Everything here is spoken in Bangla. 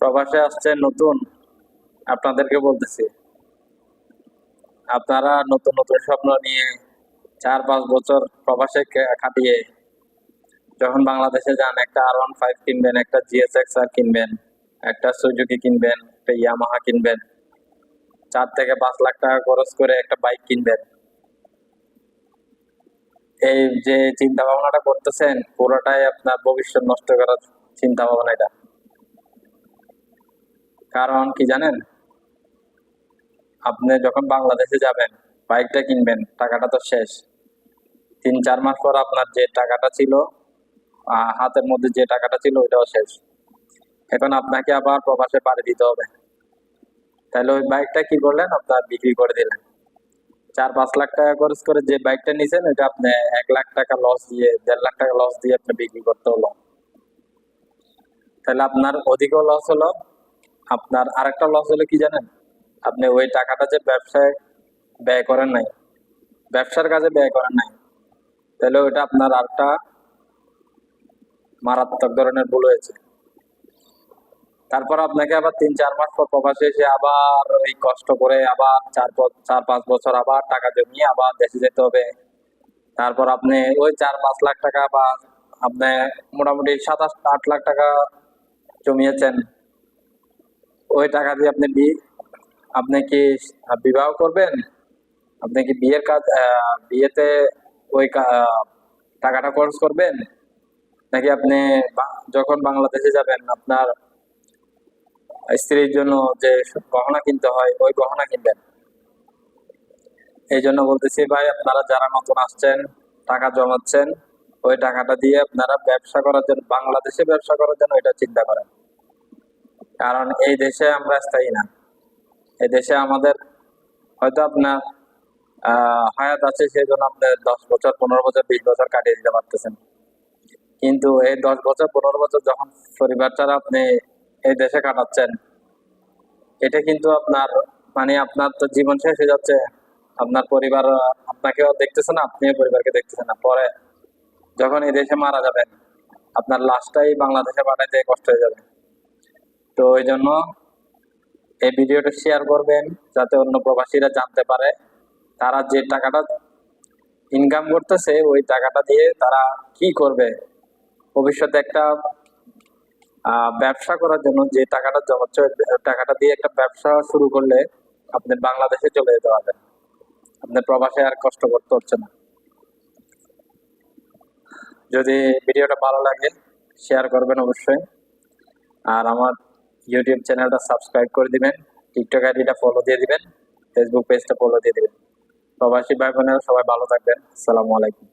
প্রবাসে আসছে নতুন, আপনাদেরকে বলতেছি। আপনারা নতুন নতুন স্বপ্ন নিয়ে চার, পাঁচ বছর প্রবাসে কাটিয়ে যখন বাংলাদেশে যান, একটা আর ওয়ান ফাইভ কিনবেন, একটা জিএসএক্স আর কিনবেন, একটা সুজুকি কিনবেন, একটা ইয়ামাহা কিনবেন, চার থেকে পাঁচ লাখ টাকা খরচ করে একটা বাইক কিনবেন। এই যে চিন্তা ভাবনাটা করতেছেন, পুরোটাই আপনার ভবিষ্যৎ নষ্ট করার চিন্তা ভাবনা এটা। কারণ কি জানেন? আপনি যখন বাংলাদেশে যাবেন, বাইকটা কিনবেন, টাকাটা তো শেষ। তিন, চার মাস পর আপনার যে টাকাটা ছিল হাতের মধ্যে যে টাকাটা ছিল, ওইটাও শেষ। এখন আপনাকে আবার প্রবাসে পাড়ি দিতে হবে। তাহলে ওই বাইকটা কি করলেন? আপনার বিক্রি করে দিলেন। চার, পাঁচ লাখ টাকা খরচ করে যে বাইকটা নিছেন, ওইটা আপনি এক লাখ টাকা লস দিয়ে, দেড় লাখ টাকা লস দিয়ে আপনি বিক্রি করতে হলো। তাহলে আপনার অধিকও লস হলো আপনার আরেকটা লস হলো কি জানেন? আপনি ওই টাকাটা যে ব্যবসায় ব্যয় করেন নাই, ব্যবসার কাজে ব্যয় করেন নাই, তাহলে ওইটা আপনার আরেকটা মারাত্মক ধরনের ভুল হয়েছে। তারপর আপনাকে আবার তিন চার মাস পর প্রবাসে এসে আবার ওই কষ্ট করে আবার চার চার পাঁচ বছর আবার টাকা জমিয়ে আবার দেশে যেতে হবে। তারপর আপনি ওই চার পাঁচ লাখ টাকা বা আপনি মোটামুটি সাতাশ আট লাখ টাকা জমিয়েছেন। ওই টাকা দিয়ে আপনি বি আপনি কি বিবাহ করবেন? আপনি কি বিয়ের কাজ বিয়েতে ওই টাকাটা খরচ করবেন? নাকি আপনি যখন বাংলাদেশে যাবেন, আপনার স্ত্রীর জন্য যে গহনা কিনতে হয়, ওই গহনা কিনবেন? এই জন্য বলতেছি, ভাই, আপনারা যারা নতুন আসছেন, টাকা জমাচ্ছেন, ওই টাকাটা দিয়ে আপনারা ব্যবসা করার জন্য, বাংলাদেশে ব্যবসা করার জন্য এটা চিন্তা করেন। কারণ এই দেশে আমরা স্থায়ী না। এই দেশে আমাদের হয়তো আপনার হায়াত আছে, সেই জন্য আপনি দশ বছর, পনেরো বছর, বিশ বছর কাটিয়ে দিতে পারতেছেন। কিন্তু এই দশ বছর, পনেরো বছর যখন পরিবার ছাড়া আপনি এই দেশে কাটাচ্ছেন, এটা কিন্তু আপনার মানে আপনার তো জীবন শেষ হয়ে যাচ্ছে। আপনার পরিবার, আপনাকেও দেখতেছে না, আপনিও পরিবারকে দেখতেছেন না। পরে যখন এই দেশে মারা যাবেন, আপনার লাশটাই বাংলাদেশে পাঠাইতে কষ্ট হয়ে যাবে। তো ওই জন্য এই ভিডিওটা শেয়ার করবেন যাতে অন্য প্রবাসীরা জানতে পারে। তারা যে টাকাটা ইনকাম করতেছে, ওই টাকাটা দিয়ে তারা কি করবে? ভবিষ্যতে একটা ব্যবসা করার জন্য যে টাকাটা জমাচ্ছে টাকাটা দিয়ে একটা ব্যবসা শুরু করলে আপনি বাংলাদেশে চলে যেতে পারবেন। আপনার প্রবাসে আর কষ্ট করতে হচ্ছে না। যদি ভিডিওটা ভালো লাগে শেয়ার করবেন অবশ্যই। আর আমার ইউটিউব চ্যানেলটা সাবস্ক্রাইব করে দিবেন টিকটক আইডিটা ফলো দিয়ে দিবেন ফেসবুক পেজটা ফলো দিয়ে দিবেন। প্রবাসী ভাই বোনেরা সবাই ভালো থাকবেন। আসসালামু আলাইকুম।